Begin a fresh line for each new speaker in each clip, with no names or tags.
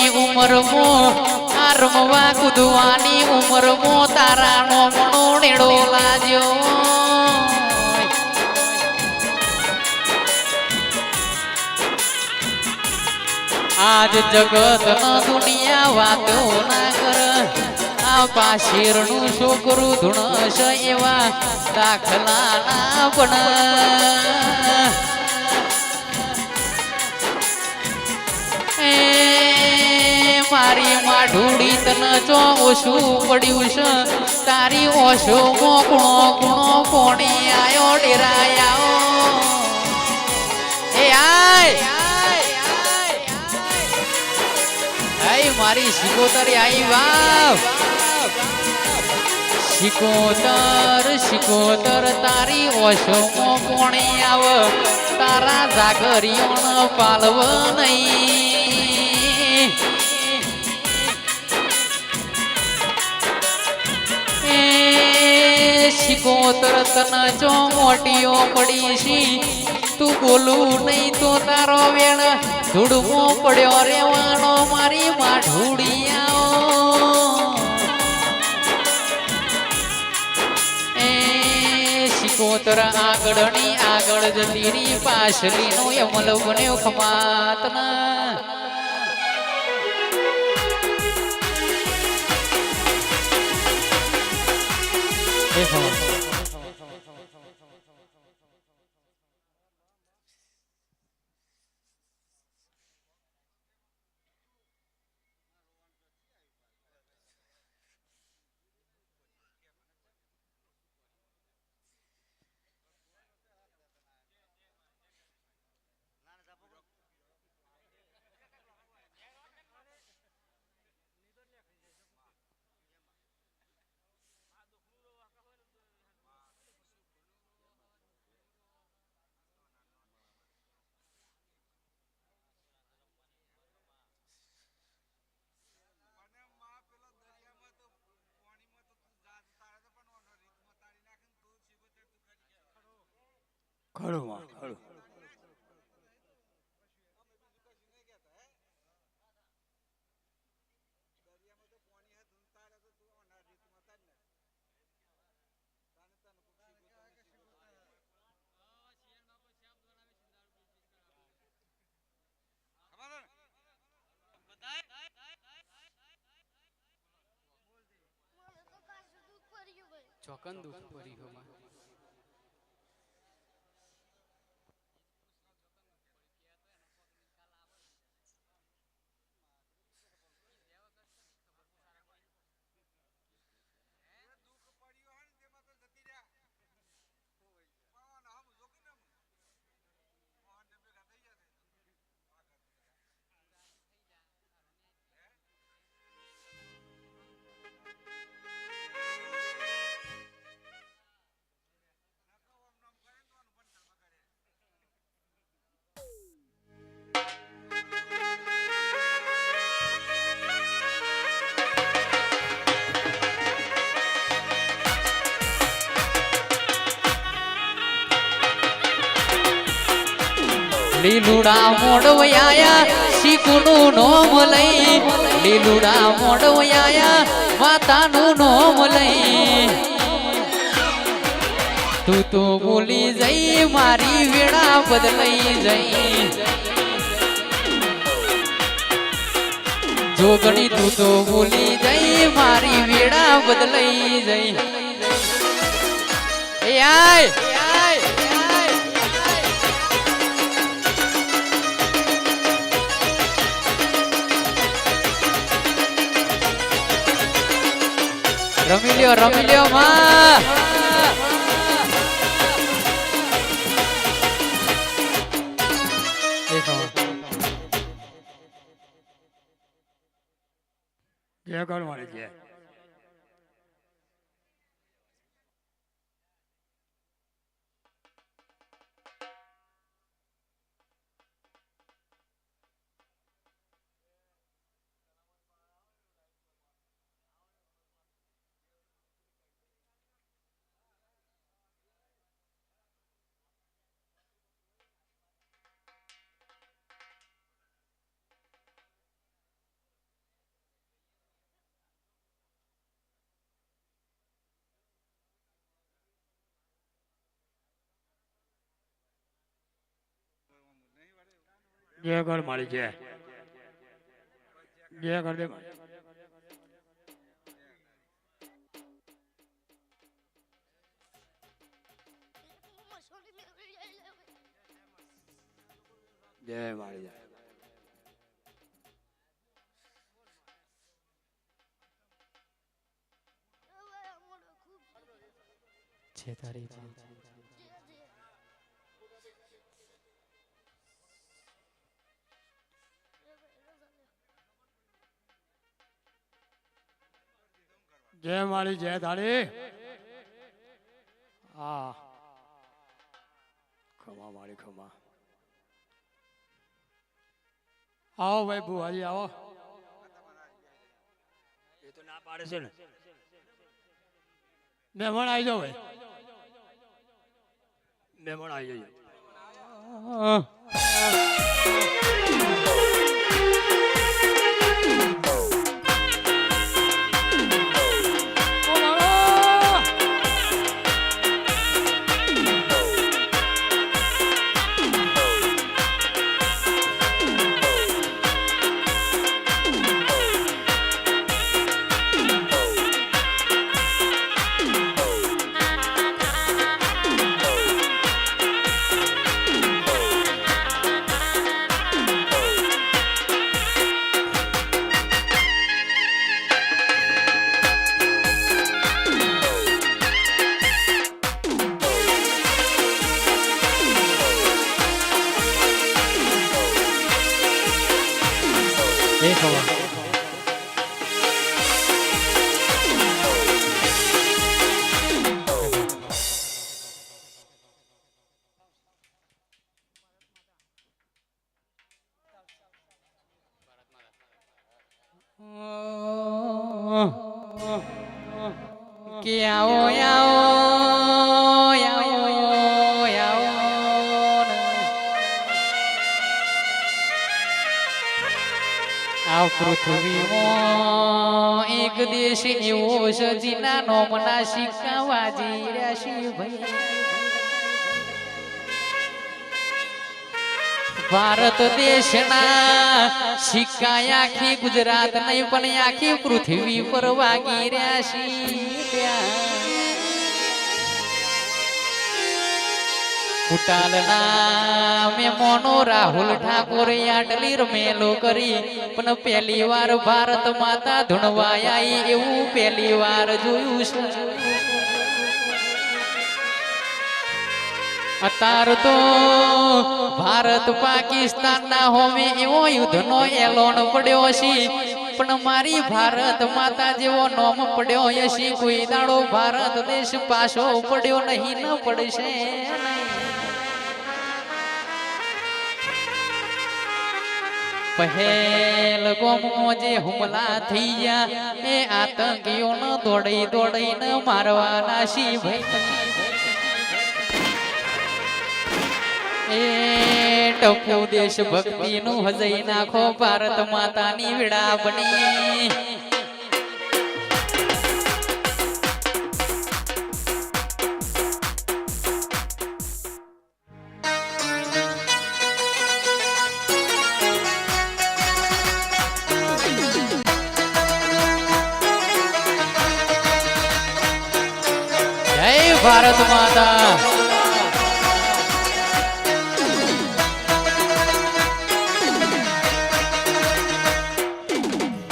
રમવાની ઉંમર મો આ રમવા કૂદવાની ઉંમર મો, તારા નો મણો નેડો લાજ્યો. આજ જગત દુનિયા વાતો ના કર. આ પાશીરનું છોકરું ધૂણસ એવા દાખલા ના પણ. મારી માઢુડી તન ચો ઓછું પડ્યું છે? તારી ઓછો મોકણો કુણો કોણી આયો ડેરાયો? એ આય! આય, મારી શિકોતરી આઈ વાવ! શિકોતર શિકોતર, તારી ઓછો કોણી આવ? તારા જાગરિયોણ પાલવ નહીં. શિકોતર તના ચો મોટીઓ પડી તું બોલું નહીં તો તારો વેણ ધૂળમો પડ્યો રેવાનો મારી માઢુડિયાઓ. એ શિકોતર આગળની આગળ જતીની પાછલીનો યમલ બન્યો ખમાતના.
ખરું માં ખરું
ચોકન દુઃખ ભરી હોમાં
લીલુડા મોડવયાયા શીકુનું નોમ લઈ. લીલુડા મોડવયાયા માતાનું નોમ લઈ. તું તો બોલી જઈ, મારી વેળા બદલાઈ જઈ. જોગણી તું તો બોલી જઈ, મારી વેળા બદલાઈ જઈ. એ આય! રમી લ્યો રમી લ્યો માં
જય કરવાની છે જય કર મારી જય જય મારી.
જાય
છે. તારી
જય માળી જય ધાળી હા. ખમા માળી ખમા આવો ભાઈ ભુવાજી આવો. એ તો ના પાડે છે ને. મહેમાન આવી જાઓ ભાઈ. મહેમાન આવી જઈએ
નોમના સિક્કા વાજી રહ્યા ભારત દેશના સિક્કા આખી ગુજરાત નહીં, પણ આખી પૃથ્વી પર વાગી રહ્યા છે મેં મોનો રાહુલ ઠાકોરે આટલી રમેલો કરી. પણ પહેલી ભારત માતા ધૂણવાયા એવું પહેલી જોયું છે. અત્યાર તો ભારત પાકિસ્તાન ના હોમે એવો યુદ્ધનો એલોન પડ્યો છે. પણ મારી ભારત માતા જેવો નોમ પડ્યો હશે. કોઈ દાડો ભારત દેશ પાછો પડ્યો નહીં, ન પડશે. પહેલ ગોમો જે હુમલા થઈ ગયા એ આતંકીઓને દોડી દોડીને મારવાના શી ભાઈ એ ટપુ દેશ ભક્તિ નું હજઈ નાખો, ભારત માતાની વિડા બની. भारत माता।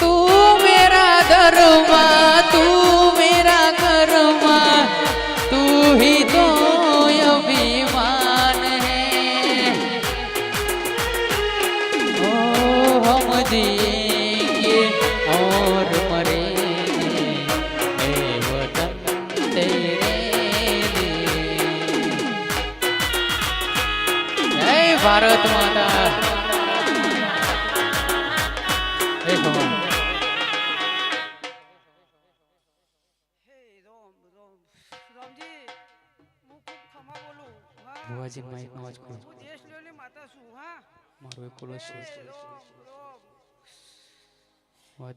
तू मेरा धर्मा, तू मेरा कर्मा, तू ही तो अभिमान है। ओ हम
जी
મારો એકલો છે.
હે રોમ રોમ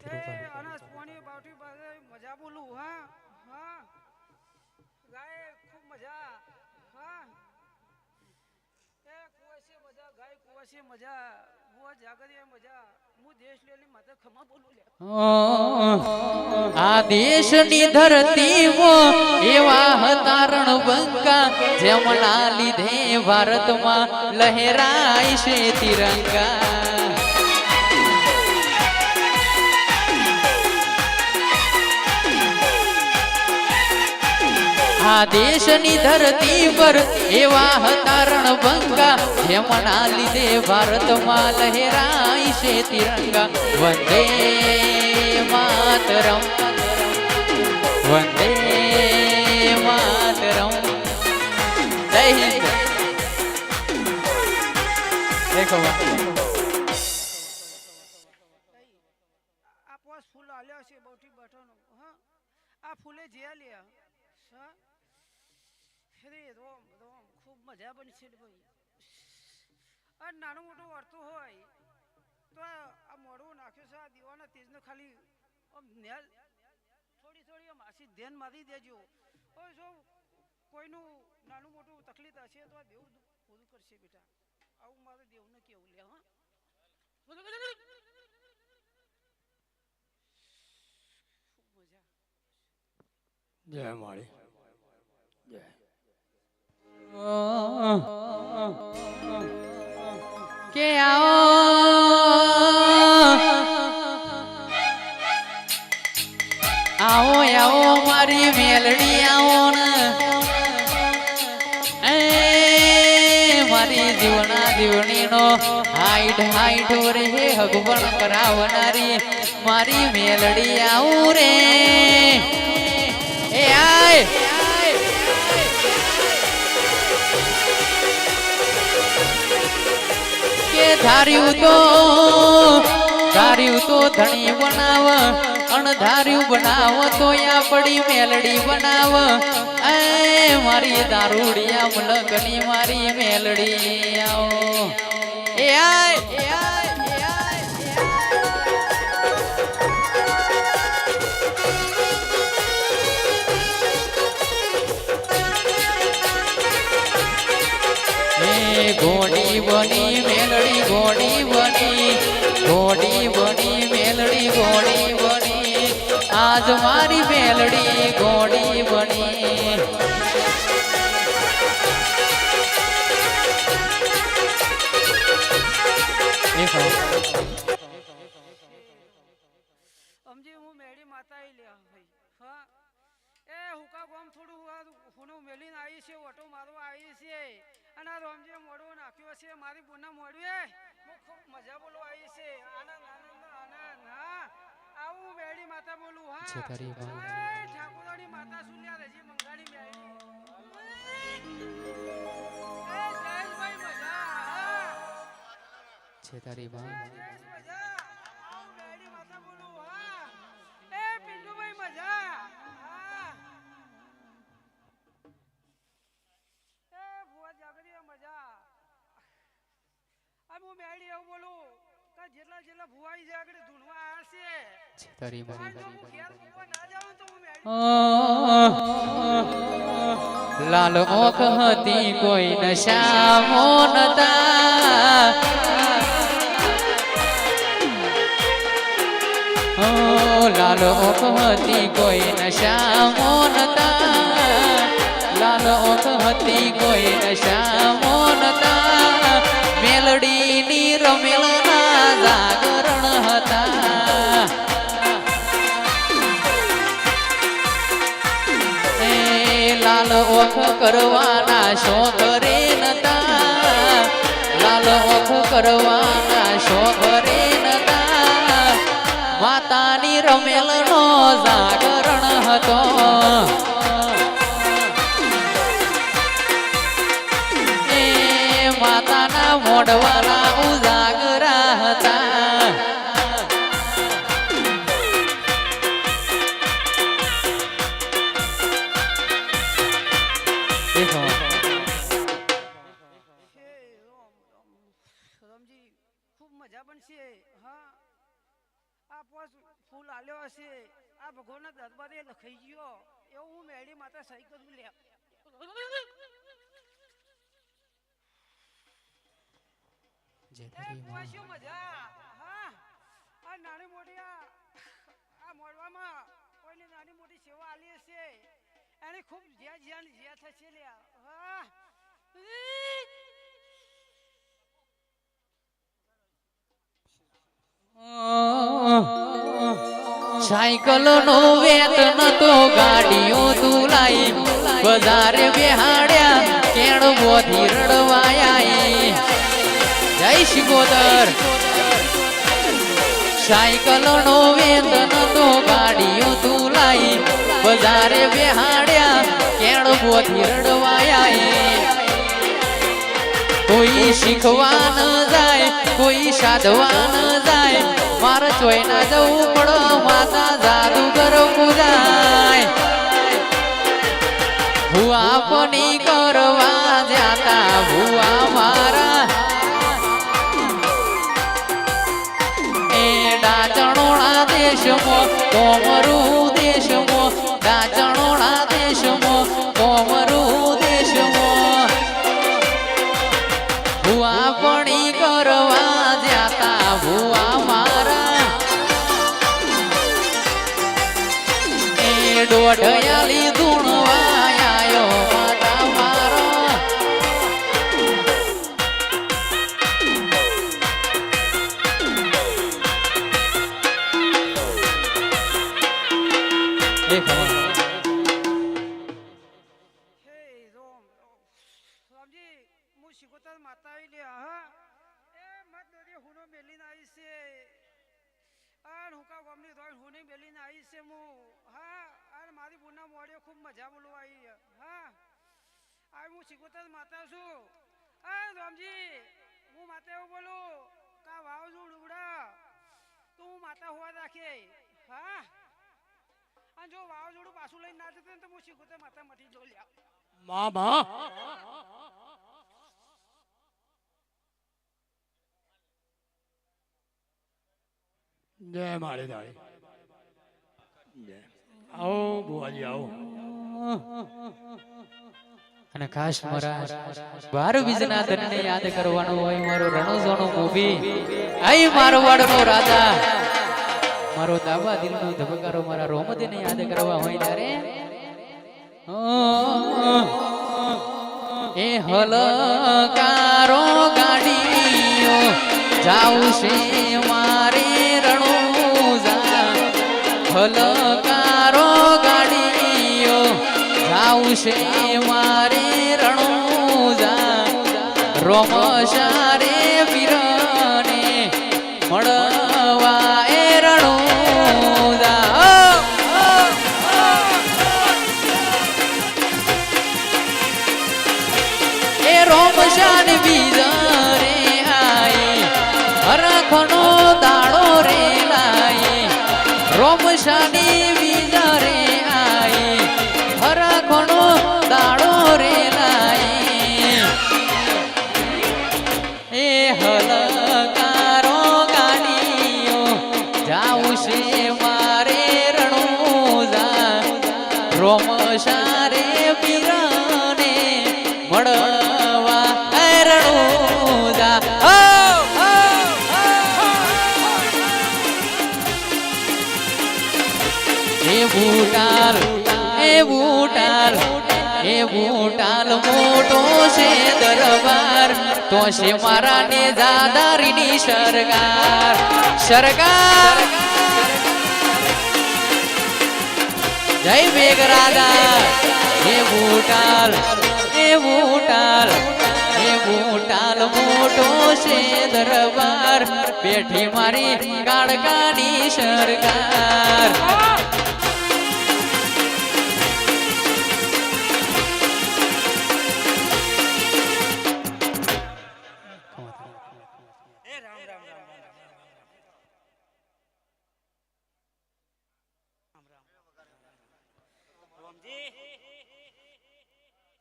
રૂપા
અનાજ પાણી બાવટી પાસે મજા બોલું હા હા. ગાય ખૂબ મજા હા. એ કુવાસી મજા ગાય કુવાસી મજા.
આ દેશની ધરતીમાં એવા હતા રણબંકા જેમના લીધે ભારતમાં લહેરાય છે તિરંગા. આ દેશની ધરતી પર એવા હતા રણભંગા. જેમના લીધે ભારતમાં લહેરાય છે તિરંગા. વંદે માતરમ. વંદે માતરમ. જય હિન્દ. દેખો
આ ફૂલ આલ્યા છે બહુથી બટનો હા? આ ફૂલે જે લ્યા હા? રે રોમ રોમ ખૂબ મજા બનશે ભાઈ. આ નાનું મોટું વર્તું હોય, તો આ મોડું નાખ્યું છે, આ દીવાના તેજને ખાલી નેલ, થોડી થોડી આમ આશી ધ્યાન મારી દેજો. હવે જો કોઈનું નાનું મોટું તકલીફ હશે તો આ દેવ પૂરું કરશે બેટા. આવું મારે દેવને કેવું લે, હા? મજા.
જય માળી.
કે આવો. આવો આવો, મારી મેલડી, આવો ને. મારી જીવના જીવણીનો હાઈટ હાઈટ રે હગવણ કરાવનારી મારી મેલડી આવું રે. એ, આય. ધાર્યું તો ધાર્યું તો ધણી બનાવ, અણધાર્યું બનાવ તો યા પડી મેલડી બનાવ. એ મારી દારૂડિયા મુલકની મારી મેલડી આવો. એ આય ઘોડી બની મેલડી ઘોડી બની ઘોડી બની મેલડી ઘોડી બની આજ મારી મેલડી ઘોડી બની
સમજી હું મેળી માતા લ્યા ભાઈ હા. એ હુકા ગોમ થોડું હુનું મેલીને આવી છે ઓટો મારવા આવી છે. અને આ રોમજી મોડું નાખ્યું છે મારી બોના મોડવે હું ખૂબ મજા બોલો આવી છે. આનંદ આનંદ આનંદ. હા. આવું વેડી માતા બોલું. હા.
છે તારી વાત.
એ ઠાકોરાણી માતા સુન્યા રજી મંગાડી મેળી. એ જયેશભાઈ મજા. હા.
છે તારી માં
જયેશ મજા આવું મેળી માતા બોલું હા એ પિન્ટુભાઈ મજા હા એ ભુવા જાગરી મજા આ હું મેળી એવું બોલું કે જેટલા જેટલા ભુવાઈ છે આગળ ધૂણવા આવ્યા છે મેળી
લાલ ઓખ હતી કોઈ નશા મોનતા લાલ ઓખ હતી કોઈ નશા મોનતા લાલ ઓખ હતી કોઈ નશા કરવાના શોખ રે નતા. લાલ ઓખું કરવાના શોખ રે નતા. માતાની રમેલનો જાગરણ હતો. માતાના મોઢવાના
રામજી ખૂબ મજા બનશે હા આ પોસ ફૂલ આલ્યો હશે. આ ભગવાનના દરબારે લખાઈ ગયો. એવું હું મેળી માતા સહી કરું લે મજા? હા આ નાની મોટી આ આ મોડવામાં કોઈને નાની મોટી સેવા આલી હશે. એને ખૂબ જ્યાં જ્યાં જ્યાં થશે લ્યા. હા.
સાયકલ નો વેતન તો ગાડીઓ તુલાઈ બજારે બેહાડ્યા, કેણ બોધી રડવાયા જય શિકોદર સાયકલ નો વેતન તો ગાડીઓ તુલાઈ બજારે બેહાડ્યા, કેણ બોધી રડવાયા કોઈ શીખવા ન જાય, કોઈ સાધવા ન જાય. મારે જોઈ ના જવું પડો, માતા જાદુગર પૂજાય. ભુઆ પણી કરવા જાતા ભુઆ મારા. એ ડાચણોણા દેશમાં કોમરું દોઢયાલી ધૂણવાયો
હા. અને જો વાવાઝોડું પાછું લઈને ના જતો તો હું શીખું માતા મટી જો લ્યા.
માં માં. જય મારે દાળી. જય આવો બુવાજી આવો.
અને ખાસ મારા બાર બીજના ધનને યાદ કરવાનો હોય મારો રણોજોનો ગોબી આઈ મારવાડનો રાજા. મારો દાબા દિલનો ધબકારો મારા રોમદીને યાદ કરવા હોય ત્યારે એ હલકારો ગાડીઓ, જાઉં છે મારે રણોજા. હલકારો ગાડીઓ, જાઉં છે મારે રોમ રોમશારે વીરને દાડો રે એ બુટાલ મોટો છે દરબાર. તો છે મારા ને દાદારીની સરકાર સરકાર જય મેઘરાજા એ ભૂટાલ એ બુટાલ એ બુટાલ મોટો છે દરબાર. બેઠી મારી કાળકાની સરકાર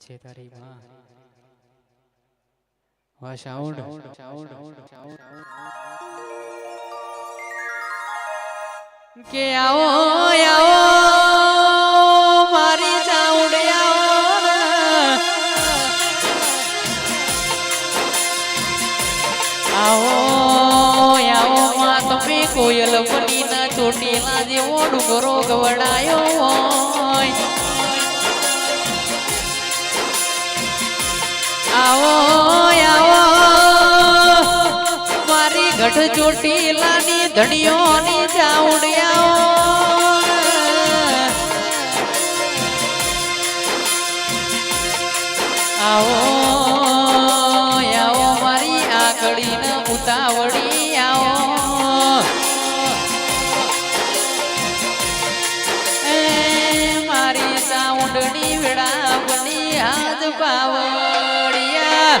જે તારી માં વાહ સાઉન્ડ કે આવો આવો જેવો ડુંગરો ગવડાયો હોય. આવો આવો. મારી ગઢ ચોટીલાની ધણીઓની ચાવડિયાઓ. આવો. બની હાથ પાવડિયા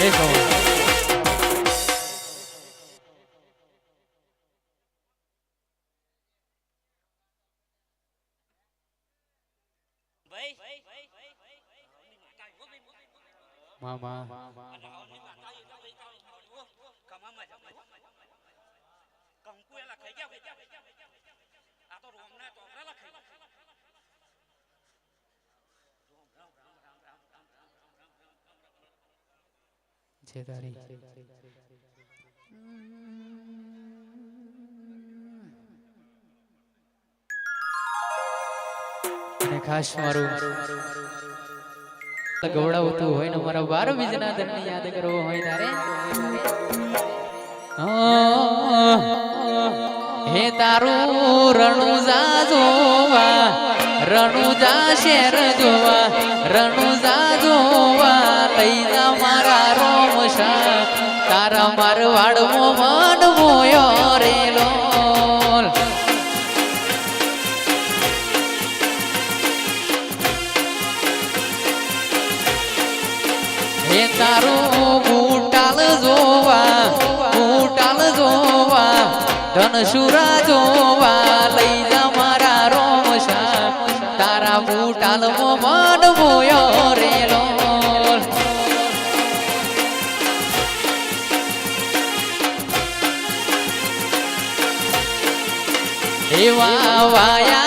એ કહો મામા છે તારી અને ખાસ મારું ગવડાવતું હોય ને મારા બાર બીજના ધનને યાદ કરવો હોય તારે હે તારું રણુજા જોવા, રણુજા શેર જોવા, રણુજા જોવા લઈ જા મારા રોમશા તારા મારવાડમાં મન મોયો રે લોલ. હે તારું સુરા જોવા લઈ જા મારા તારા બુટાલ મો મન મોયો રે એવા વાયા